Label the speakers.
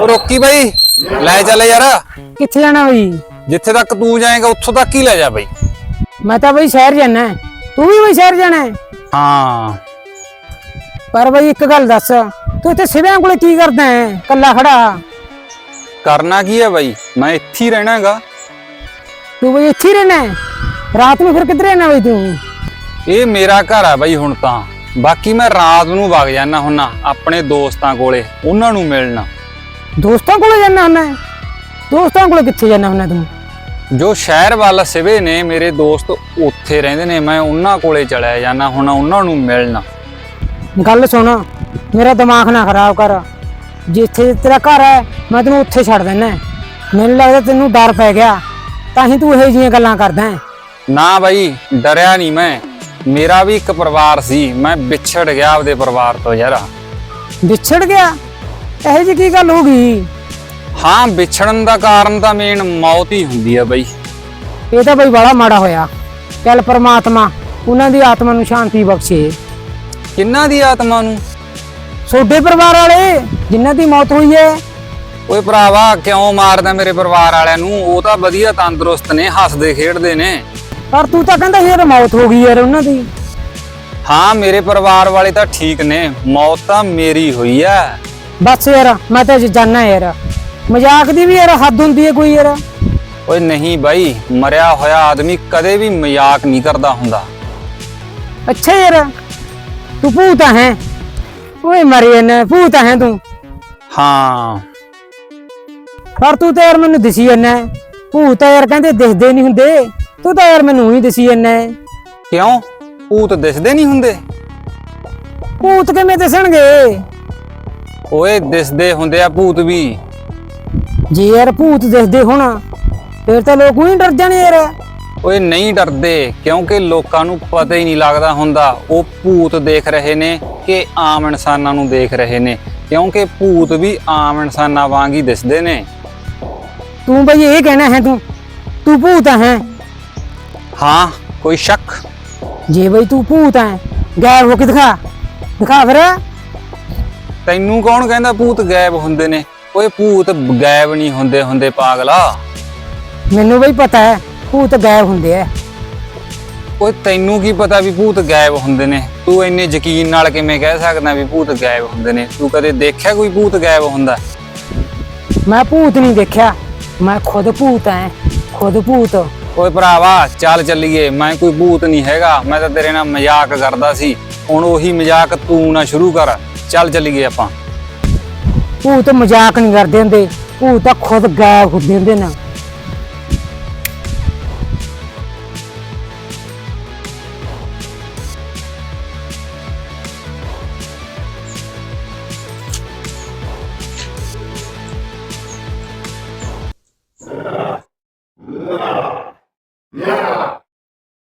Speaker 1: ਉਹ ਰੋਕੀ ਬਾਈ ਲੈ ਚੱਲ ਯਾਰ।
Speaker 2: ਕਿੱਥੇ ਜਾਣਾ ਬਈ?
Speaker 1: ਜਿੱਥੇ ਤੱਕ ਤੂੰ ਜਾਏਗਾ ਉੱਥੋਂ ਤੱਕ ਹੀ ਲੈ ਜਾ ਬਾਈ।
Speaker 2: ਮੈਂ ਤਾਂ ਬਈ ਸ਼ਹਿਰ ਜਾਣਾ ਹੈ। ਤੂੰ ਵੀ ਬਈ ਸ਼ਹਿਰ ਜਾਣਾ ਹੈ?
Speaker 1: ਹਾਂ।
Speaker 2: ਪਰ ਬਈ ਇੱਕ ਗੱਲ ਦੱਸ ਤੂੰ ਇੱਥੇ ਸਿਵਿਆਂ ਕੋਲੇ ਕੀ ਕਰਦਾ ਹੈ? ਕੱਲਾ ਖੜਾ?
Speaker 1: ਕਰਨਾ ਕੀ ਹੈ ਬਾਈ? ਮੈਂ ਇੱਥੇ ਹੀ ਰਹਿਣਾਗਾ।
Speaker 2: ਤੂੰ ਬਈ ਇੱਥੇ ਹੀ ਰਹਿਣਾ ਹੈ? ਰਾਤ ਨੂੰ ਫਿਰ ਕਿੱਧਰ ਰਹਿਣਾ ਬਈ ਤੂੰ?
Speaker 1: ਇਹ ਮੇਰਾ ਘਰ ਆ ਬਾਈ ਹੁਣ ਤਾਂ। ਬਾਕੀ ਮੈਂ ਰਾਤ ਨੂੰ ਵਗ ਜਾਣਾ ਹੁੰਨਾ ਆਪਣੇ ਦੋਸਤਾਂ ਕੋਲੇ ਉਹਨਾਂ ਨੂੰ ਮਿਲਣਾ।
Speaker 2: ਦੋਸਤਾਂ ਕੋਲੇ ਜਾਣਾ ਹੁੰਦਾ ਹੈ? ਦੋਸਤਾਂ ਕੋਲੇ ਕਿੱਥੇ ਜਾਣਾ ਹੁੰਦਾ ਤੂੰ?
Speaker 1: ਜੋ ਸ਼ਹਿਰ ਵੱਲ ਸਿਵੇ ਨੇ ਮੇਰੇ ਦੋਸਤ ਉੱਥੇ ਰਹਿੰਦੇ ਨੇ ਮੈਂ ਉਹਨਾਂ ਕੋਲੇ ਚਲਿਆ ਜਾਣਾ ਹੁੰਨਾ ਉਹਨਾਂ ਨੂੰ ਮਿਲਣਾ।
Speaker 2: ਗੱਲ ਸੁਣ ਮੇਰਾ ਦਿਮਾਗ ਨਾ ਖਰਾਬ ਕਰ। ਜਿੱਥੇ ਤੇਰਾ ਘਰ ਹੈ ਮੈਂ ਤੈਨੂੰ ਉੱਥੇ ਛੱਡ ਹੈ। ਮੈਨੂੰ ਲੱਗਦਾ ਤੈਨੂੰ ਡਰ ਪੈ ਗਿਆ ਤਾਂ ਹੀ ਤੂੰ ਇਹੋ ਜਿਹੀਆਂ ਗੱਲਾਂ ਕਰਦਾ ਹੈ।
Speaker 1: ਨਾ ਬਾਈ ਡਰਿਆ ਨਹੀਂ ਮੈਂ। ਮੇਰਾ ਵੀ ਇੱਕ ਪਰਿਵਾਰ ਸੀ ਮੈਂ ਵਿਛੜ ਗਿਆ ਆਪਦੇ ਪਰਿਵਾਰ ਤੋਂ ਯਾਰ।
Speaker 2: ਵਿਛੜ ਗਿਆ? ਇਹੋ ਜਿਹੀ ਕੀ ਗੱਲ ਹੋ ਗਈ?
Speaker 1: ਹਾਂ ਵਿਛੜਨ ਦਾ ਕਾਰਨ ਤਾਂ ਮੇਨ ਮੌਤ ਹੀ ਹੁੰਦੀ ਆ ਬਾਈ।
Speaker 2: ਇਹ ਤਾਂ ਬਈ ਬੜਾ ਮਾੜਾ ਹੋਇਆ। ਚੱਲ ਪਰਮਾਤਮਾ ਉਹਨਾਂ ਦੀ ਆਤਮਾ ਨੂੰ ਸ਼ਾਂਤੀ ਬਖਸ਼ੇ।
Speaker 1: ਕਿੰਨਾ ਦੀ ਆਤਮਾ ਨੂੰ?
Speaker 2: ਛੋਡੇ ਪਰਿਵਾਰ ਵਾਲੇ ਜਿਨ੍ਹਾਂ ਦੀ ਮੌਤ ਹੋਈ ਹੈ।
Speaker 1: ਓਏ ਭਰਾਵਾ ਕਿਉਂ ਮਾਰਦਾ ਮੇਰੇ ਪਰਿਵਾਰ ਵਾਲਿਆਂ ਨੂੰ? ਉਹ ਤਾਂ ਵਧੀਆ ਤੰਦਰੁਸਤ ਨੇ ਹੱਸਦੇ ਖੇਡਦੇ ਨੇ।
Speaker 2: ਪਰ ਤੂੰ ਤਾਂ ਕਹਿੰਦਾ ਸੀ ਯਾਰ ਮੌਤ ਹੋ ਗਈ ਯਾਰ ਉਹਨਾਂ ਦੀ।
Speaker 1: ਹਾਂ ਮੇਰੇ ਪਰਿਵਾਰ ਵਾਲੇ ਤਾਂ ਠੀਕ ਨੇ। ਮੌਤ ਤਾਂ ਮੇਰੀ ਹੋਈ ਆ।
Speaker 2: ਬਸ ਯਾਰ ਮੈਂ ਤਾਂ ਜਾਣਾ ਯਾਰ। ਮਜ਼ਾਕ ਦੀ ਵੀ ਯਾਰ ਹੱਦ ਹੁੰਦੀ ਹੈ ਕੋਈ ਯਾਰ।
Speaker 1: ਓਏ ਨਹੀਂ ਬਾਈ ਮਰਿਆ ਹੋਇਆ ਆਦਮੀ ਕਦੇ ਵੀ ਮਜ਼ਾਕ ਨਹੀਂ ਕਰਦਾ ਹੁੰਦਾ।
Speaker 2: ਅੱਛਾ ਯਾਰ ਤੂੰ ਭੂਤ ਹੈ। ਓਏ ਮਰੀ ਨਾ ਭੂਤ ਹੈ ਤੂੰ।
Speaker 1: ਹਾਂ।
Speaker 2: ਪਰ ਤੂੰ ਤਾਂ ਯਾਰ ਮੈਨੂੰ ਦਿਸੀ ਜਾਂਦਾ ਭੂਤ ਤਾਂ ਯਾਰ ਕਹਿੰਦੇ ਦਿਖਦੇ ਨਹੀਂ ਹੁੰਦੇ। ਤੂੰ ਤਾਂ ਯਾਰ ਮੈਨੂੰ ਹੀ ਦਿਸੀ ਜਾਂਦਾ।
Speaker 1: ਕਿਉਂ? ਭੂਤ ਦਿਸਦੇ ਨਹੀਂ ਹੁੰਦੇ।
Speaker 2: ਭੂਤ ਕਿਵੇਂ ਦਿਸਣਗੇ?
Speaker 1: ਓਏ ਦਿਸਦੇ ਹੁੰਦੇ ਆ ਭੂਤ ਵੀ।
Speaker 2: ਜੇ ਯਾਰ ਭੂਤ ਦਿਖਦੇ ਹੋਣਾ ਫਿਰ ਤਾਂ ਲੋਕ ਹੀ ਡਰ ਜਾਣੇ ਯਾਰ।
Speaker 1: ਓਏ ਨਹੀਂ ਡਰਦੇ ਕਿਉਂਕਿ ਲੋਕਾਂ ਨੂੰ ਪਤਾ ਹੀ ਨਹੀਂ ਲੱਗਦਾ ਹੁੰਦਾ। ਉਹ ਭੂਤ ਦੇਖ ਰਹੇ ਨੇ ਕਿ ਆਮ ਇਨਸਾਨਾਂ ਨੂੰ ਦੇਖ ਰਹੇ ਨੇ ਕਿਉਂਕਿ ਭੂਤ ਵੀ ਆਮ ਇਨਸਾਨਾਂ ਵਾਂਗ ਹੀ ਦਿਸਦੇ ਨੇ।
Speaker 2: ਤੂੰ ਬਈ ਇਹ ਕਹਿਣਾ ਹੈ ਤੂੰ ਤੂੰ ਭੂਤ ਹੈ।
Speaker 1: ਹਾਂ ਕੋਈ ਸ਼ੱਕ?
Speaker 2: ਜੇ ਬਈ ਤੂੰ ਭੂਤ ਹੈ ਗਾਇਬ ਹੋ ਕੇ ਦਿਖਾ ਦਿਖਾ ਫਿਰ।
Speaker 1: ਤੈਨੂੰ ਕੌਣ ਕਹਿੰਦਾ ਭੂਤ ਗਾਇਬ ਹੁੰਦੇ ਨੇ? ਓਏ ਭੂਤ ਗਾਇਬ ਨਹੀਂ ਹੁੰਦੇ ਹੁੰਦੇ ਪਾਗਲਾ।
Speaker 2: ਮੈਨੂੰ ਬਈ ਪਤਾ ਹੈ ਭੂਤ ਗਾਇਬ ਹੁੰਦੇ ਆ
Speaker 1: ਓਏ ਤੈਨੂੰ ਕੀ ਪਤਾ ਵੀ ਭੂਤ ਗਾਇਬ ਹੁੰਦੇ ਨੇ? ਤੂੰ ਇੰਨੇ ਯਕੀਨ ਨਾਲ ਕਿਵੇਂ ਕਹਿ ਸਕਦਾ ਵੀ ਭੂਤ ਗਾਇਬ ਹੁੰਦੇ ਨੇ? ਤੂੰ ਕਦੇ ਦੇਖਿਆ ਕੋਈ ਭੂਤ ਗਾਇਬ ਹੁੰਦਾ?
Speaker 2: ਮੈਂ ਭੂਤ ਨਹੀਂ ਦੇਖਿਆ ਮੈਂ ਖੁਦ ਭੂਤ ਹਾਂ ਖੁਦ ਭੂਤ।
Speaker 1: ਓਏ ਭਰਾਵਾ, ਚੱਲ ਚੱਲੀਏ। ਮੈਂ ਕੋਈ ਭੂਤ ਨਹੀਂ ਹੈਗਾ। ਮੈਂ ਤਾਂ ਤੇਰੇ ਨਾਲ ਮਜ਼ਾਕ ਕਰਦਾ ਸੀ। ਹੁਣ ਉਹੀ ਮਜ਼ਾਕ ਤੂੰ ਨਾ ਸ਼ੁਰੂ ਕਰ। ਚੱਲ ਚੱਲੀਏ ਆਪਾਂ।
Speaker 2: ਭੂਤ ਮਜ਼ਾਕ ਨਹੀਂ ਕਰਦੇ ਹੁੰਦੇ। ਭੂਤ ਤਾਂ ਖੁਦ ਗਾਇਬ ਹੁੰਦੇ ਹੁੰਦੇ ਨਾ।